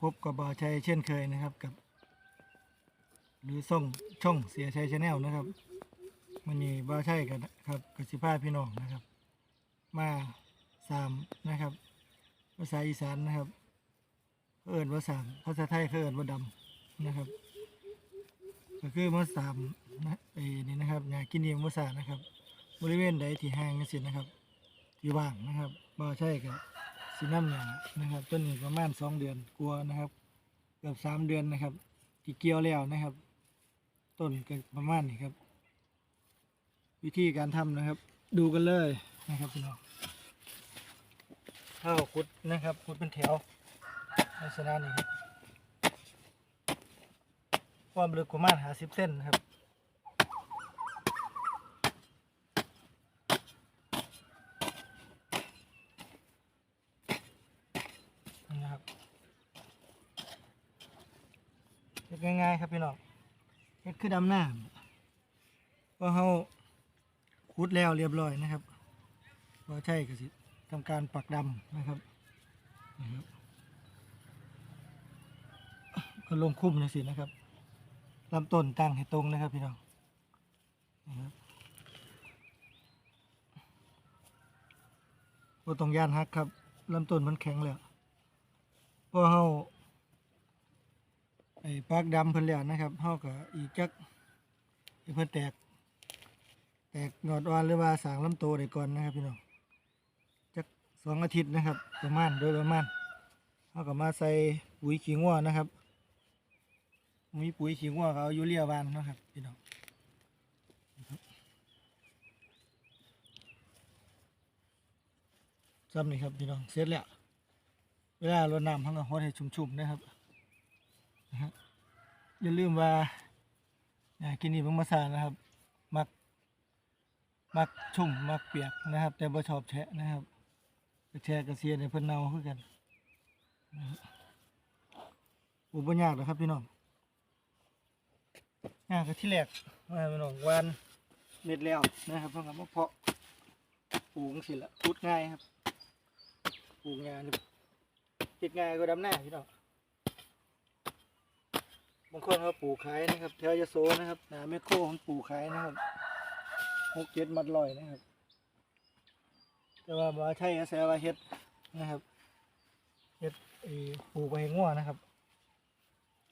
พบกับบาชัยเช่นเคยนะครับกับ หรือส่องช่องเสียชัยชาแนลนะครับมันนี้บาชัยกันครับกับสิพาพี่น้องนะครับ มาสามนะครับ ภาษาอีสานนะครับเขาเอิญว่าสามภาษาไทยเอิญว่าดำนะครับ ก็คือมาสามนะไอ้นี่นะครับอยากกินเนียมภาษานะครับ บริเวณใดที่ห่างกันสินะครับที่ว่างนะครับบ่ใช่กับ สีน้ำหยานะครับต้นนี้ประมาณสองเดือนกลัวนะครับเกือบสามเดือนนะครับที่เกี่ยวแล้วนะครับ ต้นก็ประมาณนี้ครับ วิธีการทำนะครับ ดูกันเลยนะครับพี่น้องข้าวขุดนะครับขุดเป็นแถวลักษณะนี้ครับความลึกประมาณหาสิบเส้นนะครับ นี่นะครับเฮ็ด ง่ายๆครับพี่น้องเฮ็ดคือดำหน้าพอเขาขุดแล้วเรียบร้อยนะครับพอใช่ก็สิทำการปักดำนะครับนะครับก็ลงคุ้มนะสินะครับลำต้นตั้งให้ตรงนะครับพี่น้องนะครับต้องยานฮักครับลำต้นมันแข็งแล้วพอเฮา ปากดำเพิ่นแล้วนะครับเฮาก็อีกจักเพิ่นแตก แตกยอดอ่อนหรือว่าสางลำโตได้ก่อนนะครับพี่น้องจักสองอาทิตย์นะครับ ประมาณโดยประมาณเฮาก็มาใส่ปุ๋ยขี้งัวนะครับ มีปุ๋ยขี้งัวก็เอายูเรียวานนะครับพี่น้องซ้ำนี่ครับพี่น้องเสร็จแล้วเวลารดน้ำเขาก็ฮดให้ชุ่มๆนะครับนะฮะ อย่าลืมว่าอยากกินนี่บังมาสานะครับ มัก มักชุ่ม มักเปียกนะครับ แต่บ่ชอบแฉะนะครับแฉะกระเสียนในเพิ่นเน่าคือกันอุปยากหรอครับพี่น้องยากก็ที่แรกว่าพี่น้องวานเม็ดแล้วนะครับเพิ่งกับมาเพาะปลูกสิละพูดง่ายครับปลูกงานเก็บง่ายก็ดำหน้าพี่น้อง บางคนเขาปลูกขายนะครับแถวยโสนะครับหนาเมโครของปลูกขายนะครับหกเจ็ดมัดลอยนะครับ แต่ว่าบ่ใช่อาศัยว่าเฮ็ดนะครับเฮ็ดปลูกไปให้งัวนะครับ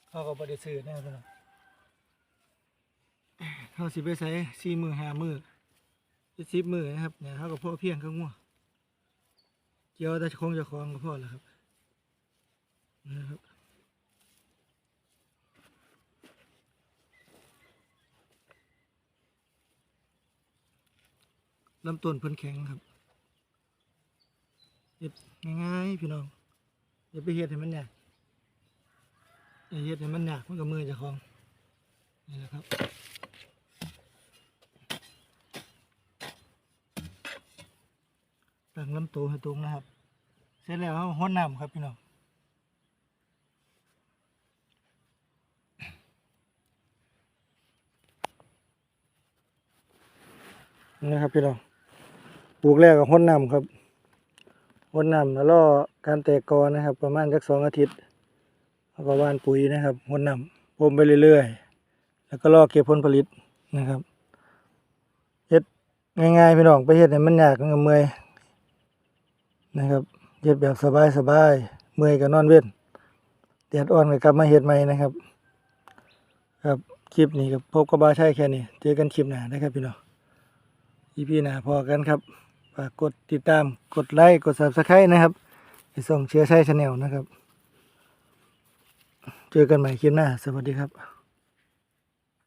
เขาก็บ่ได้ซื้อนะครับเขาสิไปใส่สี่มือห้ามือสิบมือนะครับเนี่ยเขาก็พอเพียงเขางัวเกี่ยวแต่คงจะคลองก็พอแล้วครับนะครับ ลำต้นเพิ่นแข็งครับเฮ็ดง่ายๆพี่น้องอย่าไปเฮ็ดให้มันยากอย่าเฮ็ดให้มันยากมันก็มือจะของนี่แหละครับตั้งลำตัวให้ตรงนะครับ เสร็จแล้วเอห้นน้ำครับพี่น้องนะครับพี่น้อง ลูกแรกกับห้นน้ำครับห้นน้ำแล้วรอการแตกกอนะครับ ประมาณสักสองอาทิตย์แล้วก็วานปุ๋ยนะครับห้นน้ำพรมไปเรื่อยๆ แล้วก็รอเก็บผลผลิตนะครับเฮ็ดง่ายๆพี่น้องไปเฮ็ดให้มันยากมันก็เมื่อยนะครับเฮ็ดแบบสบายๆเมื่อยก็นอนเว้นแดดอ่อนก็กลับมาเฮ็ดใหม่นะครับ ครับคลิปนี้ก็พบกับบาใช่แค่นี้เจอกันคลิปหน้านะครับพี่น้องอีพีหน้าพอกันครับ ฝากกดติดตามกดไลค์กด subscribe นะครับไปส่งเชื้อใช้ชาแนลนะครับ เจอกันใหม่คลิปหน้า สวัสดีครับ